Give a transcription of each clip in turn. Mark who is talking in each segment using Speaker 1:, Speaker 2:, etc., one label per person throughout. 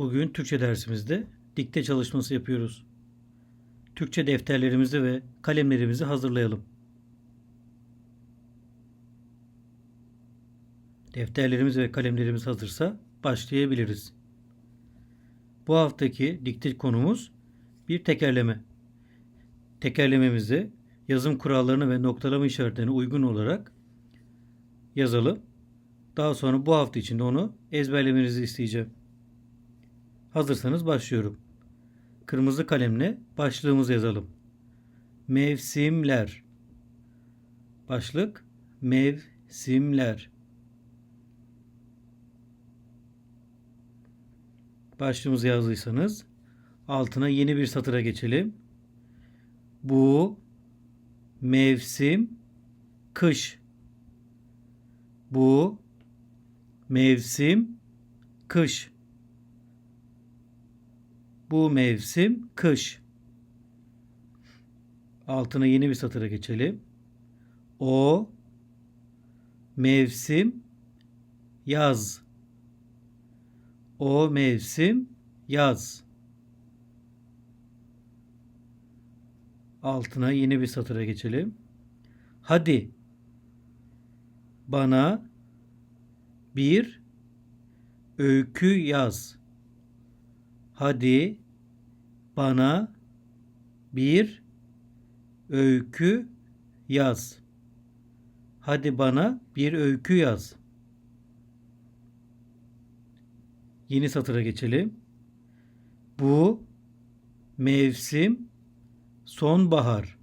Speaker 1: Bugün Türkçe dersimizde dikte çalışması yapıyoruz. Türkçe defterlerimizi ve kalemlerimizi hazırlayalım. Defterlerimiz ve kalemlerimiz hazırsa başlayabiliriz. Bu haftaki dikte konumuz bir tekerleme. Tekerlememizi yazım kurallarına ve noktalama işaretlerine uygun olarak yazalım. Daha sonra bu hafta içinde onu ezberlemenizi isteyeceğim. Hazırsanız başlıyorum. Kırmızı kalemle başlığımızı yazalım. Mevsimler. Başlık mevsimler. Başlığımızı yazdıysanız altına yeni bir satıra geçelim. Bu mevsim kış. Bu mevsim kış. Bu mevsim kış. Altına yeni bir satıra geçelim. O mevsim yaz. O mevsim yaz. Altına yeni bir satıra geçelim. Hadi bana bir öykü yaz. Hadi bana bir öykü yaz. Hadi bana bir öykü yaz. Yeni satıra geçelim. Bu mevsim sonbahar.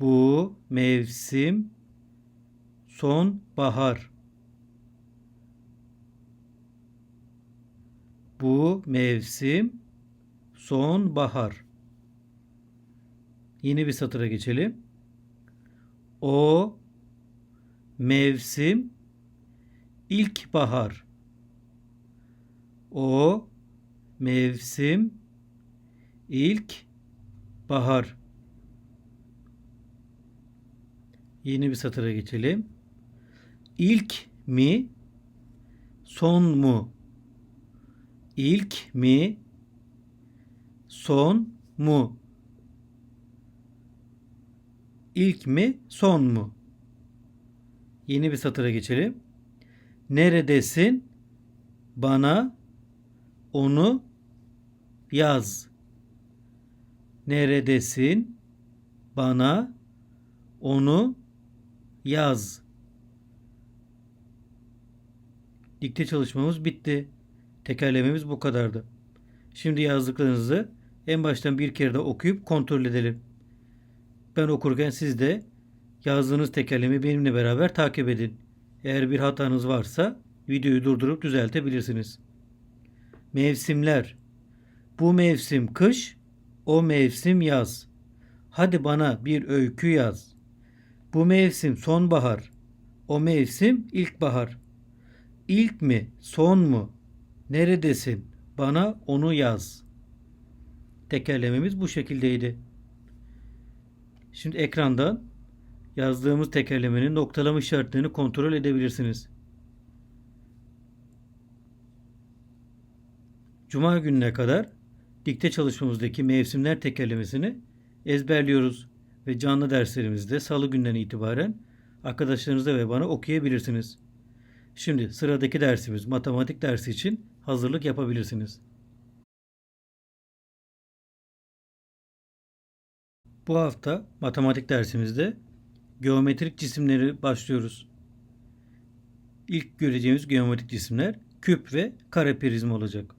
Speaker 1: Bu mevsim sonbahar. Bu mevsim sonbahar. Yeni bir satıra geçelim. O mevsim ilkbahar. O mevsim ilk bahar. Yeni bir satıra geçelim. İlk mi son mu? İlk mi son mu? İlk mi son mu? Yeni bir satıra geçelim. Neredesin? Bana onu yaz. Neredesin? Bana onu yaz. Dikte çalışmamız bitti. Tekerlememiz bu kadardı. Şimdi yazdıklarınızı en baştan bir kere de okuyup kontrol edelim. Ben okurken siz de yazdığınız tekerlemi benimle beraber takip edin. Eğer bir hatanız varsa videoyu durdurup düzeltebilirsiniz. Mevsimler. Bu mevsim kış, o mevsim yaz. Hadi bana bir öykü yaz. Bu mevsim sonbahar, o mevsim ilkbahar. İlk mi, son mu? Neredesin? Bana onu yaz. Tekerlememiz bu şekildeydi. Şimdi ekrandan yazdığımız tekerlemenin noktalama işaretlerini kontrol edebilirsiniz. Cuma gününe kadar dikte çalışmamızdaki mevsimler tekerlemesini ezberliyoruz ve canlı derslerimizde salı günden itibaren arkadaşlarınıza ve bana okuyabilirsiniz. Şimdi sıradaki dersimiz matematik dersi için hazırlık yapabilirsiniz. Bu hafta matematik dersimizde geometrik cisimleri başlıyoruz. İlk göreceğimiz geometrik cisimler küp ve kare prizma olacak.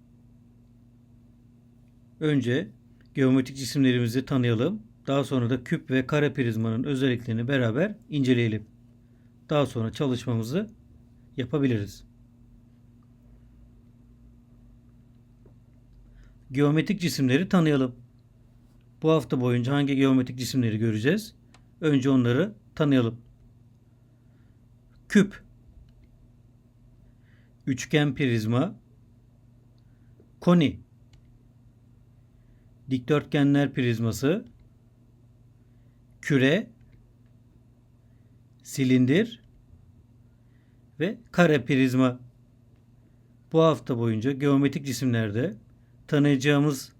Speaker 1: Önce geometrik cisimlerimizi tanıyalım. Daha sonra da küp ve kare prizmanın özelliklerini beraber inceleyelim. Daha sonra çalışmamızı yapabiliriz. Geometrik cisimleri tanıyalım. Bu hafta boyunca hangi geometrik cisimleri göreceğiz? Önce onları tanıyalım. Küp, üçgen prizma, koni, dikdörtgenler prizması, küre, silindir ve kare prizma. Bu hafta boyunca geometrik cisimlerde tanıyacağımız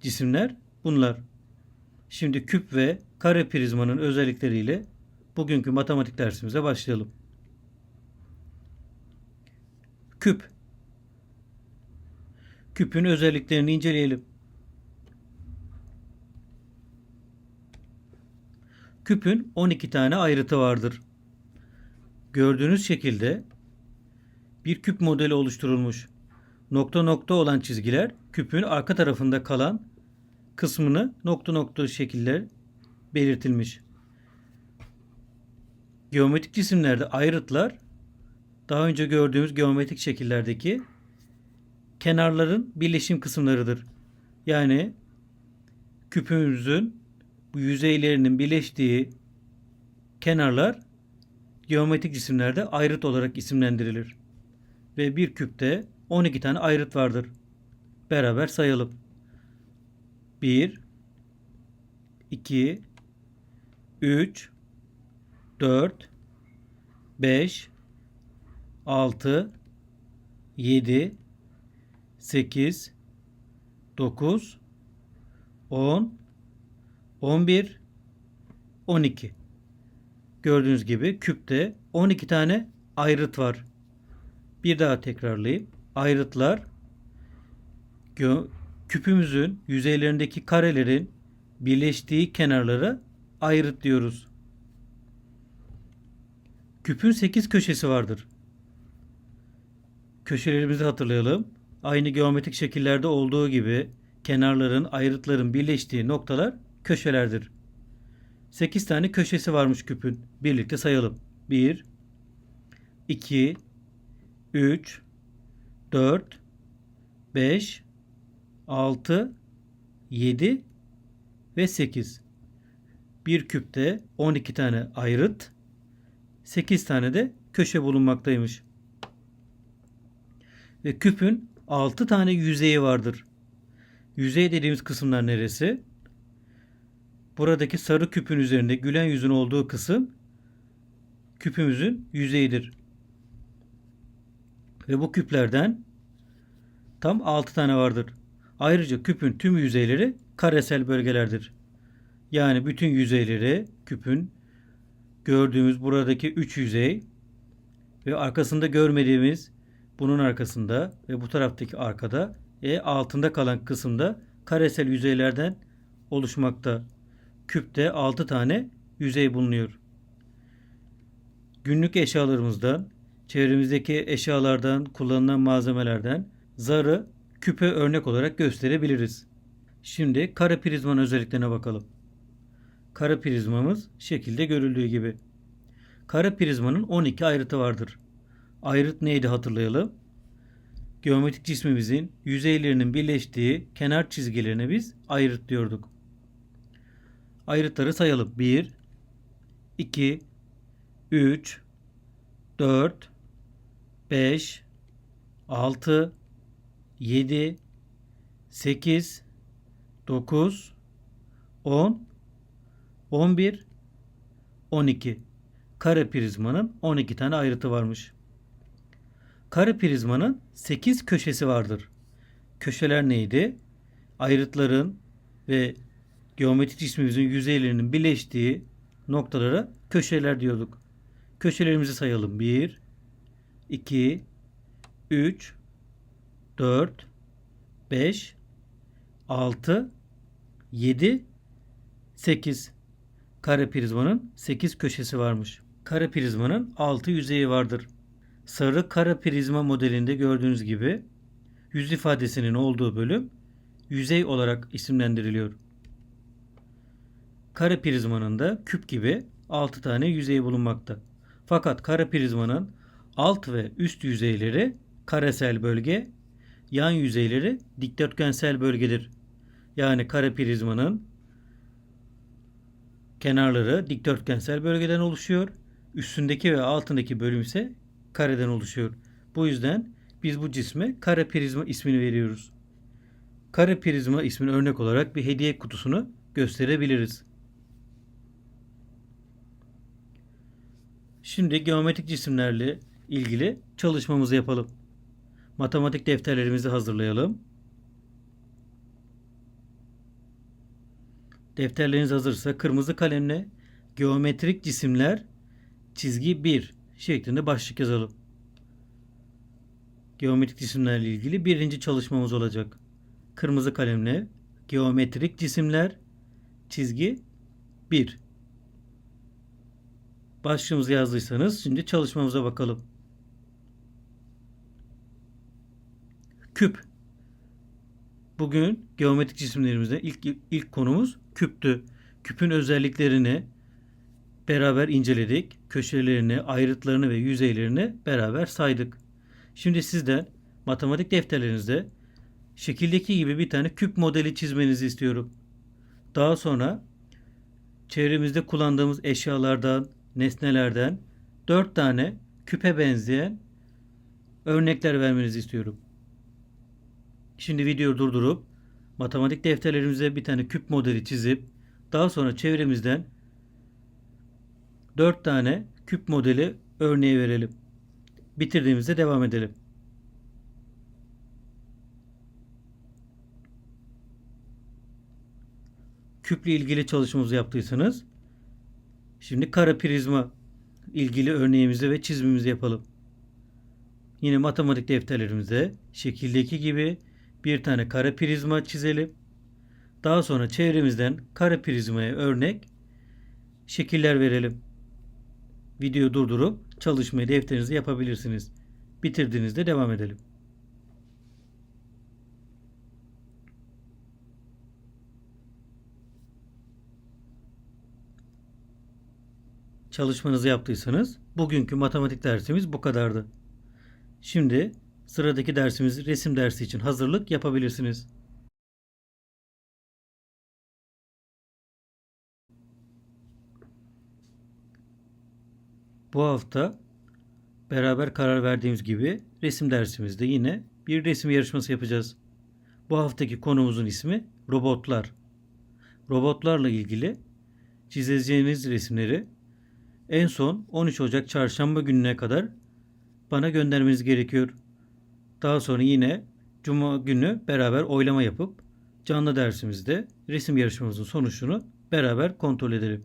Speaker 1: cisimler bunlar. Şimdi küp ve kare prizmanın özellikleriyle bugünkü matematik dersimize başlayalım. Küp. Küpün özelliklerini inceleyelim. Küpün 12 tane ayrıtı vardır. Gördüğünüz şekilde bir küp modeli oluşturulmuş. Nokta nokta olan çizgiler küpün arka tarafında kalan kısmını nokta nokta şekiller belirtilmiş. Geometrik cisimlerde ayrıtlar daha önce gördüğümüz geometrik şekillerdeki kenarların birleşim kısımlarıdır. Yani küpümüzün bu yüzeylerinin birleştiği kenarlar geometrik cisimlerde ayrıt olarak isimlendirilir. Ve bir küpte 12 tane ayrıt vardır. Beraber sayalım. 1 2 3 4 5 6 7 8 9 10 11 12 Gördüğünüz gibi küpte 12 tane ayrıt var. Bir daha tekrarlayayım. Ayrıtlar küpümüzün yüzeylerindeki karelerin birleştiği kenarlara ayrıt diyoruz. Küpün 8 köşesi vardır. Köşelerimizi hatırlayalım. Aynı geometrik şekillerde olduğu gibi kenarların, ayrıtların birleştiği noktalar köşelerdir. 8 tane köşesi varmış küpün. Birlikte sayalım. 1 2 3 4 5 6 7 ve 8. Bir küpte 12 tane ayrıt, 8 tane de köşe bulunmaktaymış. Ve küpün 6 tane yüzeyi vardır. Yüzey dediğimiz kısımlar neresi? Buradaki sarı küpün üzerinde gülen yüzün olduğu kısım küpümüzün yüzeyidir. Ve bu küplerden tam 6 tane vardır. Ayrıca küpün tüm yüzeyleri karesel bölgelerdir. Yani bütün yüzeyleri küpün gördüğümüz buradaki 3 yüzey ve arkasında görmediğimiz bunun arkasında ve bu taraftaki arkada e altında kalan kısımda karesel yüzeylerden oluşmakta. Küpte 6 tane yüzey bulunuyor. Günlük eşyalarımızdan, çevremizdeki eşyalardan, kullanılan malzemelerden zarı küpe örnek olarak gösterebiliriz. Şimdi kare prizmanın özelliklerine bakalım. Kare prizmamız şekilde görüldüğü gibi. Kare prizmanın 12 ayrıtı vardır. Ayrıt neydi hatırlayalım. Geometrik cismimizin yüzeylerinin birleştiği kenar çizgilerine biz ayrıt diyorduk. Ayrıtları sayalım. 1 2 3 4 5 6 7 8 9 10 11 12 kare prizmanın 12 tane ayrıtı varmış. Kare prizmanın 8 köşesi vardır. Köşeler neydi? Ayrıtların ve geometrik cismimizin yüzeylerinin birleştiği noktalara köşeler diyorduk. Köşelerimizi sayalım. 1 2 3 4 5 6 7 8 kare prizmanın 8 köşesi varmış. Kare prizmanın 6 yüzeyi vardır. Sarı kare prizma modelinde gördüğünüz gibi yüz ifadesinin olduğu bölüm yüzey olarak isimlendiriliyor. Kare prizmanın da küp gibi 6 tane yüzeyi bulunmakta. Fakat kare prizmanın alt ve üst yüzeyleri karesel bölge, yan yüzeyleri dikdörtgensel bölgedir. Yani kare prizmanın kenarları dikdörtgensel bölgeden oluşuyor. Üstündeki ve altındaki bölüm ise kareden oluşuyor. Bu yüzden biz bu cisme kare prizma ismini veriyoruz. Kare prizma ismini örnek olarak bir hediye kutusunu gösterebiliriz. Şimdi geometrik cisimlerle ilgili çalışmamızı yapalım. matematik defterlerimizi hazırlayalım. Defterleriniz hazırsa kırmızı kalemle geometrik cisimler çizgi 1 şeklinde başlık yazalım. Geometrik cisimlerle ilgili birinci çalışmamız olacak. Kırmızı kalemle geometrik cisimler çizgi 1. Başlığımızı yazdıysanız şimdi çalışmamıza bakalım. Küp. Bugün geometrik cisimlerimizde ilk ilk konumuz küptü. Küpün özelliklerini beraber inceledik. Köşelerini, ayrıtlarını ve yüzeylerini beraber saydık. Şimdi sizden matematik defterlerinizde şekildeki gibi bir tane küp modeli çizmenizi istiyorum. Daha sonra çevremizde kullandığımız eşyalardan, nesnelerden dört tane küpe benzeyen örnekler vermenizi istiyorum. Şimdi videoyu durdurup matematik defterlerimize bir tane küp modeli çizip daha sonra çevremizden dört tane küp modeli örneği verelim. Bitirdiğimizde devam edelim. Küple ilgili çalışmamızı yaptıysanız şimdi kara prizma ilgili örneğimizi ve çizimimizi yapalım. Yine matematik defterlerimize şekildeki gibi bir tane kare prizma çizelim. Daha sonra çevremizden kare prizmaya örnek şekiller verelim. Videoyu durdurup çalışmayı defterinize yapabilirsiniz. Bitirdiğinizde devam edelim. Çalışmanızı yaptıysanız bugünkü matematik dersimiz bu kadardı. Şimdi sıradaki dersimiz resim dersi için hazırlık yapabilirsiniz. Bu hafta beraber karar verdiğimiz gibi resim dersimizde yine bir resim yarışması yapacağız. Bu haftaki konumuzun ismi robotlar. Robotlarla ilgili çizeceğiniz resimleri en son 13 Ocak çarşamba gününe kadar bana göndermeniz gerekiyor. Daha sonra yine cuma günü beraber oylama yapıp canlı dersimizde resim yarışmamızın sonuçunu beraber kontrol edelim.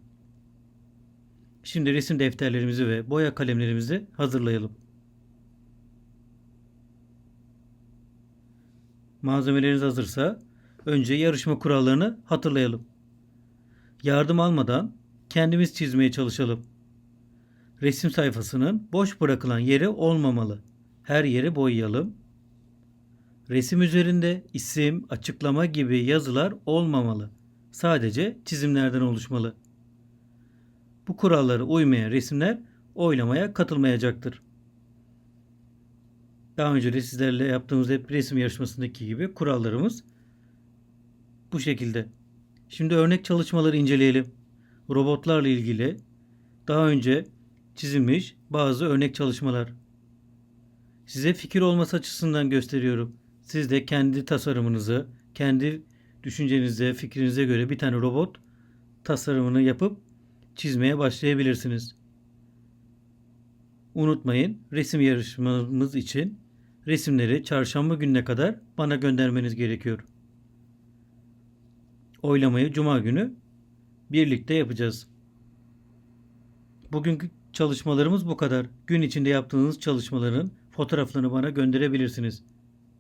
Speaker 1: Şimdi resim defterlerimizi ve boya kalemlerimizi hazırlayalım. Malzemeleriniz hazırsa önce yarışma kurallarını hatırlayalım. Yardım almadan kendimiz çizmeye çalışalım. Resim sayfasının boş bırakılan yeri olmamalı. Her yeri boyayalım. Resim üzerinde isim, açıklama gibi yazılar olmamalı. Sadece çizimlerden oluşmalı. Bu kurallara uymayan resimler oylamaya katılmayacaktır. Daha önce de sizlerle yaptığımız hep resim yarışmasındaki gibi kurallarımız bu şekilde. Şimdi örnek çalışmaları inceleyelim. Robotlarla ilgili daha önce çizilmiş bazı örnek çalışmalar. Size fikir olması açısından gösteriyorum. Siz de kendi tasarımınızı, kendi düşüncenize, fikrinize göre bir tane robot tasarımını yapıp çizmeye başlayabilirsiniz. Unutmayın resim yarışmamız için resimleri çarşamba gününe kadar bana göndermeniz gerekiyor. Oylamayı cuma günü birlikte yapacağız. Bugünkü çalışmalarımız bu kadar. Gün içinde yaptığınız çalışmaların fotoğraflarını bana gönderebilirsiniz.